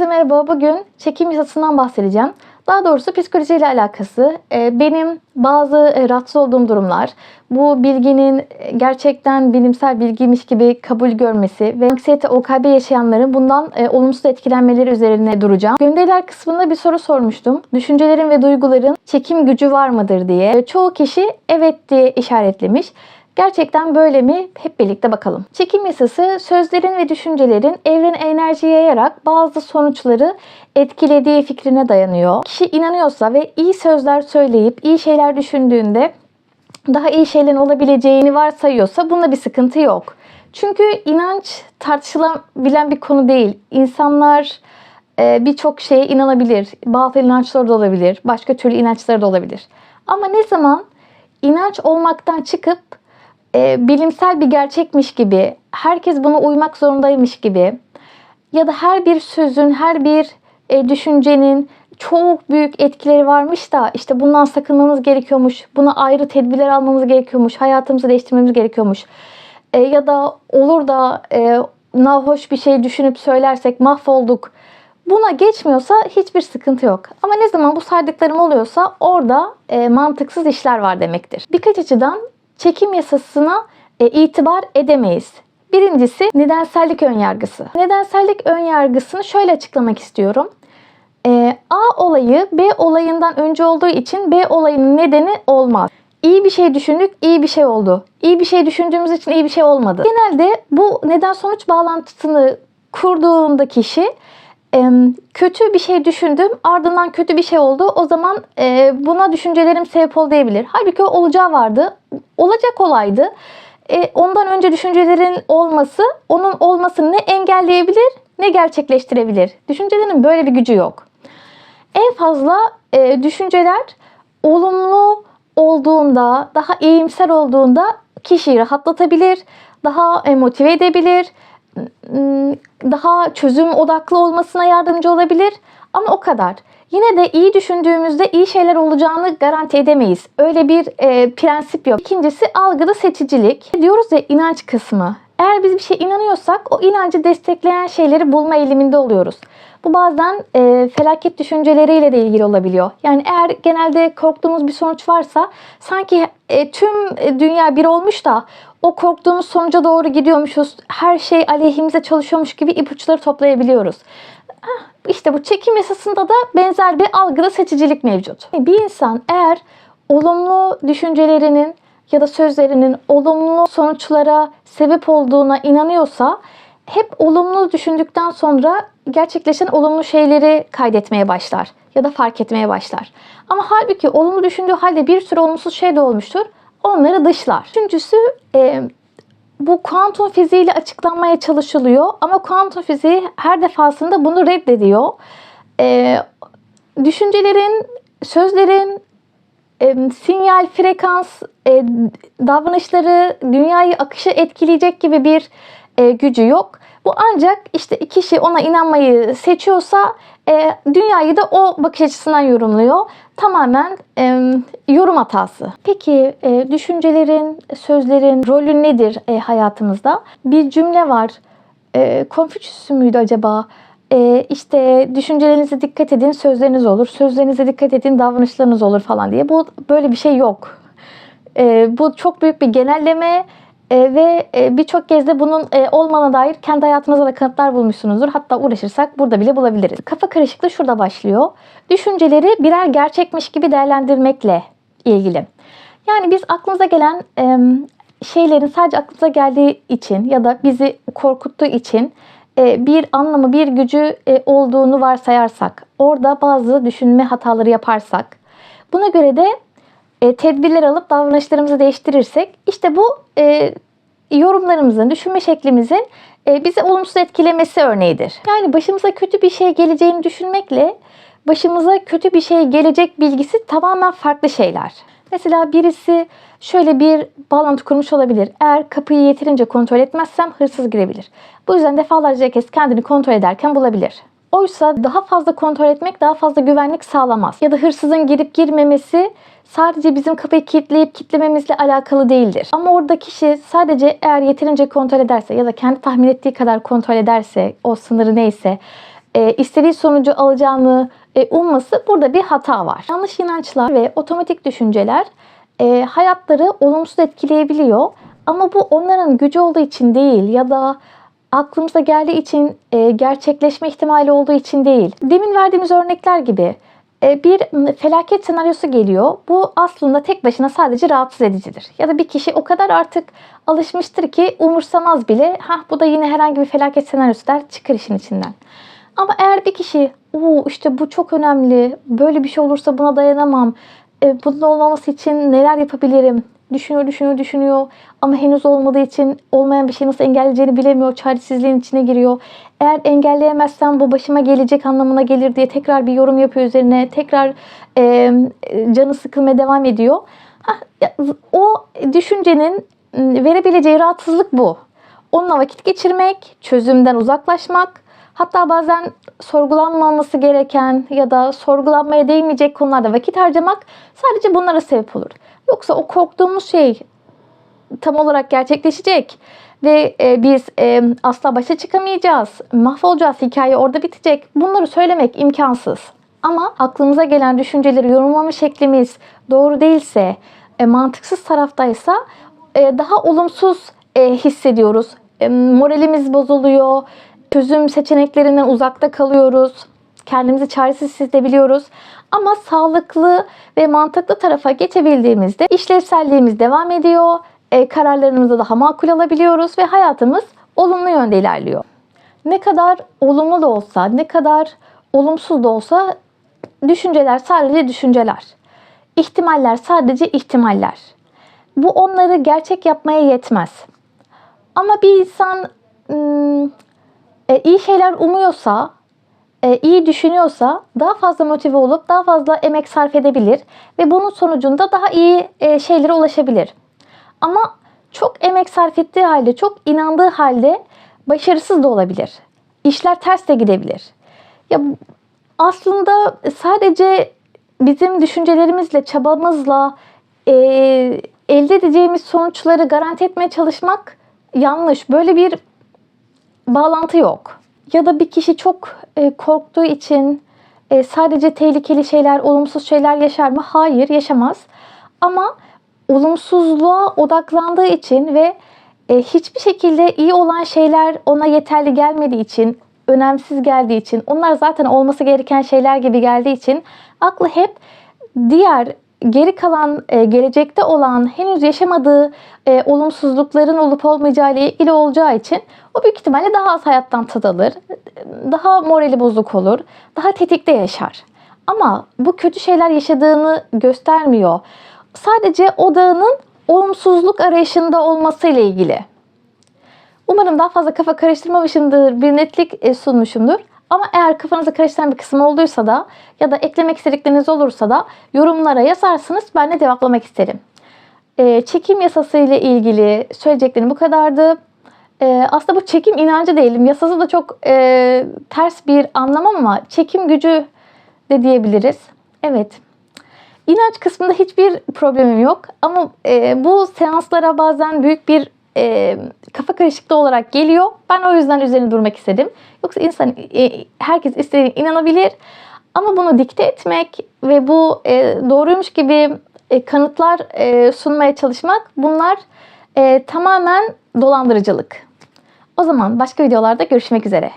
Herkese merhaba. Bugün çekim yasasından bahsedeceğim. Daha doğrusu psikolojiyle alakası. Ee, Benim bazı e, rahatsız olduğum durumlar, bu bilginin gerçekten bilimsel bilgiymiş gibi kabul görmesi ve anksiyete OKB yaşayanların bundan e, olumsuz etkilenmeleri üzerine duracağım. Gönderiler kısmında bir soru sormuştum. Düşüncelerin ve duyguların çekim gücü var mıdır diye. E, Çoğu kişi evet diye işaretlemiş. Gerçekten böyle mi? Hep birlikte bakalım. Çekim yasası sözlerin ve düşüncelerin evrene enerji yayarak bazı sonuçları etkilediği fikrine dayanıyor. Kişi inanıyorsa ve iyi sözler söyleyip iyi şeyler düşündüğünde daha iyi şeylerin olabileceğini varsayıyorsa bunda bir sıkıntı yok. Çünkü inanç tartışılabilen bir konu değil. İnsanlar e, birçok şeye inanabilir. Bazı inançlar da olabilir. Başka türlü inançlar da olabilir. Ama ne zaman inanç olmaktan çıkıp e, bilimsel bir gerçekmiş gibi, herkes buna uymak zorundaymış gibi ya da her bir sözün, her bir e, düşüncenin çok büyük etkileri varmış da işte bundan sakınmamız gerekiyormuş, buna ayrı tedbirler almamız gerekiyormuş, hayatımızı değiştirmemiz gerekiyormuş. E, ya da olur da e, nahoş bir şey düşünüp söylersek mahvolduk. Buna geçmiyorsa hiçbir sıkıntı yok. Ama ne zaman bu saydıklarım oluyorsa orada e, mantıksız işler var demektir. Birkaç açıdan çekim yasasına e, itibar edemeyiz. Birincisi nedensellik önyargısı. Nedensellik önyargısını şöyle açıklamak istiyorum. E, A olayı B olayından önce olduğu için B olayının nedeni olmaz. İyi bir şey düşündük, iyi bir şey oldu. İyi bir şey düşündüğümüz için iyi bir şey olmadı. Genelde bu neden sonuç bağlantısını kurduğunda kişi kötü bir şey düşündüm ardından kötü bir şey oldu o zaman e, buna düşüncelerim sebep ol diyebilir. Halbuki olacağı vardı. Olacak olaydı. E, ondan önce düşüncelerin olması onun olmasını ne engelleyebilir ne gerçekleştirebilir. Düşüncelerin böyle bir gücü yok. En fazla e, düşünceler olumlu olduğunda, daha iyimser olduğunda kişiyi rahatlatabilir, daha motive edebilir, daha çözüm odaklı olmasına yardımcı olabilir ama o kadar. Yine de iyi düşündüğümüzde iyi şeyler olacağını garanti edemeyiz. Öyle bir e, prensip yok. İkincisi algıda seçicilik. Diyoruz ya inanç kısmı. Eğer biz bir şey inanıyorsak o inancı destekleyen şeyleri bulma eğiliminde oluyoruz. Bu bazen e, felaket düşünceleriyle de ilgili olabiliyor. Yani eğer genelde korktuğumuz bir sonuç varsa sanki e, tüm dünya bir olmuş da o korktuğumuz sonuca doğru gidiyormuşuz. Her şey aleyhimize çalışıyormuş gibi ipuçları toplayabiliyoruz. İşte bu çekim yasasında da benzer bir algıda seçicilik mevcut. Bir insan eğer olumlu düşüncelerinin ya da sözlerinin olumlu sonuçlara sebep olduğuna inanıyorsa hep olumlu düşündükten sonra gerçekleşen olumlu şeyleri kaydetmeye başlar ya da fark etmeye başlar. Ama halbuki olumlu düşündüğü halde bir sürü olumsuz şey de olmuştur. Onları dışlar. Üçüncüsü e, bu kuantum fiziğiyle açıklanmaya çalışılıyor ama kuantum fiziği her defasında bunu reddediyor. E, düşüncelerin, sözlerin, e, sinyal, frekans, e, davranışları, dünyayı akışı etkileyecek gibi bir e, gücü yok. Bu ancak işte kişi ona inanmayı seçiyorsa e, dünyayı da o bakış açısından yorumluyor. Tamamen e, yorum hatası. Peki e, düşüncelerin, sözlerin rolü nedir e, hayatımızda? Bir cümle var. E, Konfüçyüs müydü acaba? E, işte düşüncelerinize dikkat edin, sözleriniz olur. Sözlerinize dikkat edin, davranışlarınız olur falan diye. Bu böyle bir şey yok. E, bu çok büyük bir genelleme e, ve e, birçok kez de bunun e, olmana dair kendi hayatınızda da kanıtlar bulmuşsunuzdur. Hatta uğraşırsak burada bile bulabiliriz. Kafa karışıklığı şurada başlıyor. Düşünceleri birer gerçekmiş gibi değerlendirmekle ilgili. Yani biz aklımıza gelen e, şeylerin sadece aklımıza geldiği için ya da bizi korkuttuğu için e, bir anlamı, bir gücü e, olduğunu varsayarsak, orada bazı düşünme hataları yaparsak, buna göre de e, tedbirler alıp davranışlarımızı değiştirirsek işte bu e, yorumlarımızın, düşünme şeklimizin e, bizi olumsuz etkilemesi örneğidir. Yani başımıza kötü bir şey geleceğini düşünmekle başımıza kötü bir şey gelecek bilgisi tamamen farklı şeyler. Mesela birisi şöyle bir bağlantı kurmuş olabilir. Eğer kapıyı yeterince kontrol etmezsem hırsız girebilir. Bu yüzden defalarca kez kendini kontrol ederken bulabilir. Oysa daha fazla kontrol etmek daha fazla güvenlik sağlamaz. Ya da hırsızın girip girmemesi sadece bizim kapıyı kilitleyip kitlememizle alakalı değildir. Ama orada kişi sadece eğer yeterince kontrol ederse ya da kendi tahmin ettiği kadar kontrol ederse o sınırı neyse e, istediği sonucu alacağını e, umması burada bir hata var. Yanlış inançlar ve otomatik düşünceler e, hayatları olumsuz etkileyebiliyor. Ama bu onların gücü olduğu için değil ya da aklımıza geldiği için e, gerçekleşme ihtimali olduğu için değil. Demin verdiğimiz örnekler gibi bir m, felaket senaryosu geliyor. Bu aslında tek başına sadece rahatsız edicidir. Ya da bir kişi o kadar artık alışmıştır ki umursamaz bile. Ha bu da yine herhangi bir felaket senaryosu der çıkar işin içinden. Ama eğer bir kişi Oo, işte bu çok önemli. Böyle bir şey olursa buna dayanamam. E, bunun olmaması için neler yapabilirim? Düşünüyor, düşünüyor, düşünüyor. Ama henüz olmadığı için olmayan bir şeyi nasıl engelleyeceğini bilemiyor. Çaresizliğin içine giriyor. Eğer engelleyemezsem bu başıma gelecek anlamına gelir diye tekrar bir yorum yapıyor üzerine. Tekrar e, canı sıkılmaya devam ediyor. Ya, o düşüncenin m, verebileceği rahatsızlık bu. Onunla vakit geçirmek, çözümden uzaklaşmak, hatta bazen sorgulanmaması gereken ya da sorgulanmaya değmeyecek konularda vakit harcamak sadece bunlara sebep olur. Yoksa o korktuğumuz şey tam olarak gerçekleşecek ve e, biz e, asla başa çıkamayacağız, mahvolacağız, hikaye orada bitecek. Bunları söylemek imkansız. Ama aklımıza gelen düşünceleri yorumlama şeklimiz doğru değilse, e, mantıksız taraftaysa e, daha olumsuz e, hissediyoruz. E, moralimiz bozuluyor, çözüm seçeneklerinden uzakta kalıyoruz. Kendimizi çaresiz hissedebiliyoruz. Ama sağlıklı ve mantıklı tarafa geçebildiğimizde işlevselliğimiz devam ediyor. E, kararlarımızı daha makul alabiliyoruz ve hayatımız olumlu yönde ilerliyor. Ne kadar olumlu da olsa, ne kadar olumsuz da olsa düşünceler sadece düşünceler. İhtimaller sadece ihtimaller. Bu onları gerçek yapmaya yetmez. Ama bir insan e, iyi şeyler umuyorsa, e, iyi düşünüyorsa daha fazla motive olup daha fazla emek sarf edebilir ve bunun sonucunda daha iyi e, şeylere ulaşabilir. Ama çok emek sarf ettiği halde, çok inandığı halde başarısız da olabilir. İşler ters de gidebilir. Ya aslında sadece bizim düşüncelerimizle, çabamızla e, elde edeceğimiz sonuçları garanti etmeye çalışmak yanlış. Böyle bir bağlantı yok. Ya da bir kişi çok e, korktuğu için e, sadece tehlikeli şeyler, olumsuz şeyler yaşar mı? Hayır, yaşamaz. Ama olumsuzluğa odaklandığı için ve e, hiçbir şekilde iyi olan şeyler ona yeterli gelmediği için, önemsiz geldiği için, onlar zaten olması gereken şeyler gibi geldiği için aklı hep diğer geri kalan e, gelecekte olan henüz yaşamadığı e, olumsuzlukların olup olmayacağı ile ilgili olacağı için o büyük ihtimalle daha az hayattan tad alır, daha morali bozuk olur, daha tetikte yaşar. Ama bu kötü şeyler yaşadığını göstermiyor. Sadece odağının olumsuzluk arayışında olması ile ilgili. Umarım daha fazla kafa karıştırmamışımdır, bir netlik e, sunmuşumdur. Ama eğer kafanızı karıştıran bir kısım olduysa da ya da eklemek istedikleriniz olursa da yorumlara yazarsınız. Ben de cevaplamak isterim. Ee, çekim yasası ile ilgili söyleyeceklerim bu kadardı. Ee, aslında bu çekim inancı değilim. Yasası da çok e, ters bir anlam ama çekim gücü de diyebiliriz. Evet. İnanç kısmında hiçbir problemim yok. Ama e, bu seanslara bazen büyük bir e, kafa karışıklığı olarak geliyor. Ben o yüzden üzerine durmak istedim. Yoksa insan e, herkes istediğine inanabilir. Ama bunu dikte etmek ve bu e, doğruymuş gibi e, kanıtlar e, sunmaya çalışmak bunlar tamamen dolandırıcılık. O zaman başka videolarda görüşmek üzere.